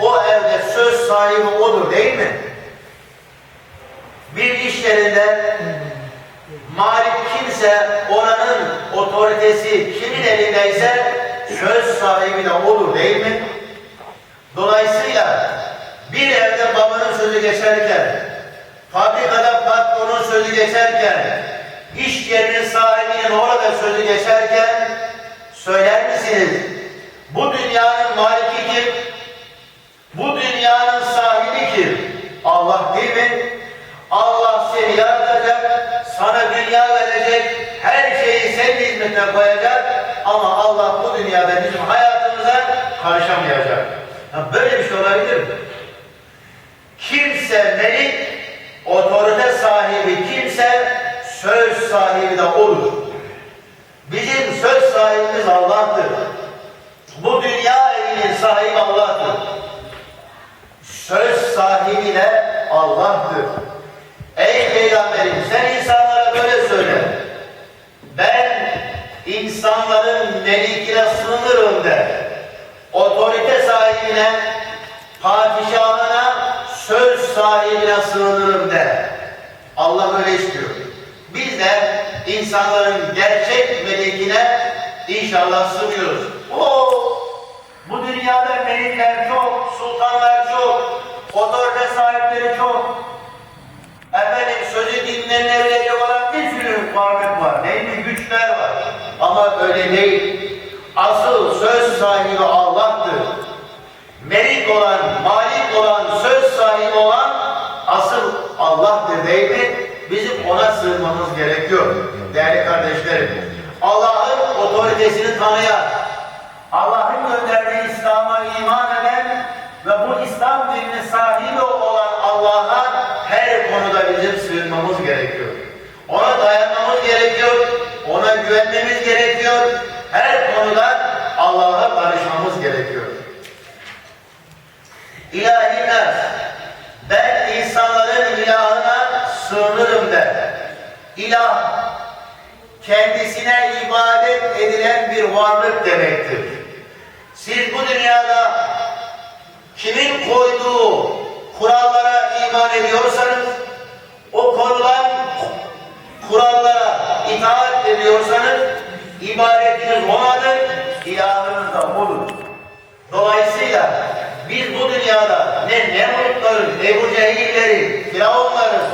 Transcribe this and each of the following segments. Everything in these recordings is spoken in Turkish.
o evde söz sahibi odur değil mi? Bir iş yerinde malik kimse oranın otoritesi kimin elindeyse söz sahibi de odur değil mi? Dolayısıyla bir evde babanın sözü geçerken, fabrikada patronun sözü geçerken, iş yerinin sahibinin orada sözü geçerken söyler misiniz? Bu dünyanın maliki kim? Bu dünyanın sahibi kim? Allah değil mi? Allah seni yaratacak, sana dünya verecek, her şeyi senin hizmetine koyacak ama Allah bu dünyada bizim hayatımıza karışamayacak. Ya böyle bir şey olabilir mi? Kimse melik, otorite sahibi kimse söz sahibi de olur. Bizim söz sahibimiz Allah'tır. Bu dünya evinin sahibi Allah'tır. Söz sahibi de Allah'tır. Melikine sığınırım de. Otorite sahibine, padişahına, söz sahibine sığınırım de. Allah öyle istiyor. Biz de insanların gerçek melikine inşallah sığınıyoruz. O bu dünyada melikler çok, sultanlar çok, otorite sahipleri çok. Efendim sözü dinlenenleri olan bir sürü varlık var. Mi? Güçler var. Ama öyle değil. Sahibi Allah'tır. Melik olan, malik olan, söz sahibi olan asıl Allah'tır değil mi? Bizim ona sığınmamız gerekiyor. Değerli kardeşlerim. Allah'ın otoritesini tanıyan, Allah'ın gönderdiği İslam'a iman eden ve bu İslam dininin sahibi olan Allah'a her konuda bizim sığınmamız gerekiyor. Ona dayanmamız gerekiyor. Ona güvenmemiz gerekiyor. Her konuda Allah'a barışmamız gerekiyor. İlahi ben insanların ilahına sığınırım der. İlah, kendisine ibadet edilen bir varlık demektir. Siz bu dünyada kimin koyduğu kurallara iman ediyorsanız, o konulan kurallara itaat ediyorsanız, ibadetiniz onadır, ilahınız da odur. Dolayısıyla biz bu dünyada ne Nemrutların, Ebu Cehilleri, Firavunların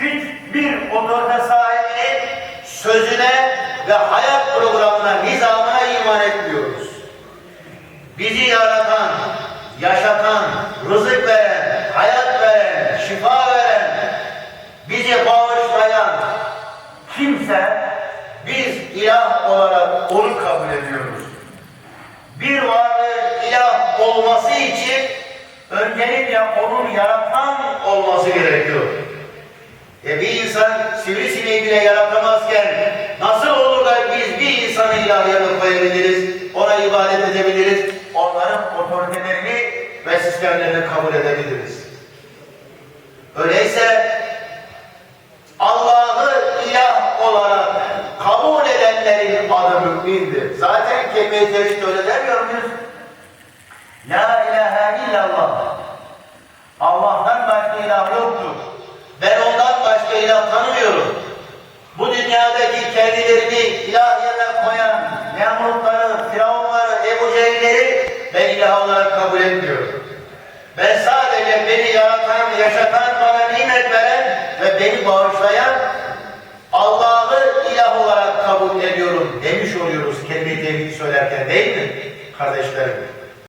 hiçbir otorite sahibinin sözüne ve hayat programına, nizamına iman etmiyoruz. Bizi yaratan, yaşatan, rızık veren, hayat veren, şifa veren, bizi bağışlayan kimse biz ilah olarak onu kabul ediyoruz. Bir varlığın ilah olması için öncelikle onun yaratan olması gerekiyor. E bir insan sivrisineği bile yaratamazken nasıl olur da biz bir insanı ilah yerine koyabiliriz, ona ibadet edebiliriz, onların otoritelerini ve sistemlerini kabul edebiliriz. Öyleyse Allah'ı ilah olarak kabul edenlerin adı mümindir. Zaten kelime-i tevhid öyle demiyor muyuz? La ilahe. Allah'tan başka ilah yoktur. Ben ondan başka ilah tanımıyorum. Bu dünyadaki kendilerini ilah yerine koyan Nemrutları, Firavunları, Ebu Cehilleri ben ilah olarak kabul etmiyorum. Ben sadece beni yaratan, yaşatan, bana nimet veren ve beni bağışlayan Allah'ı ilah olarak kabul ediyorum demiş oluyoruz kelime-i söylerken değil mi kardeşlerim?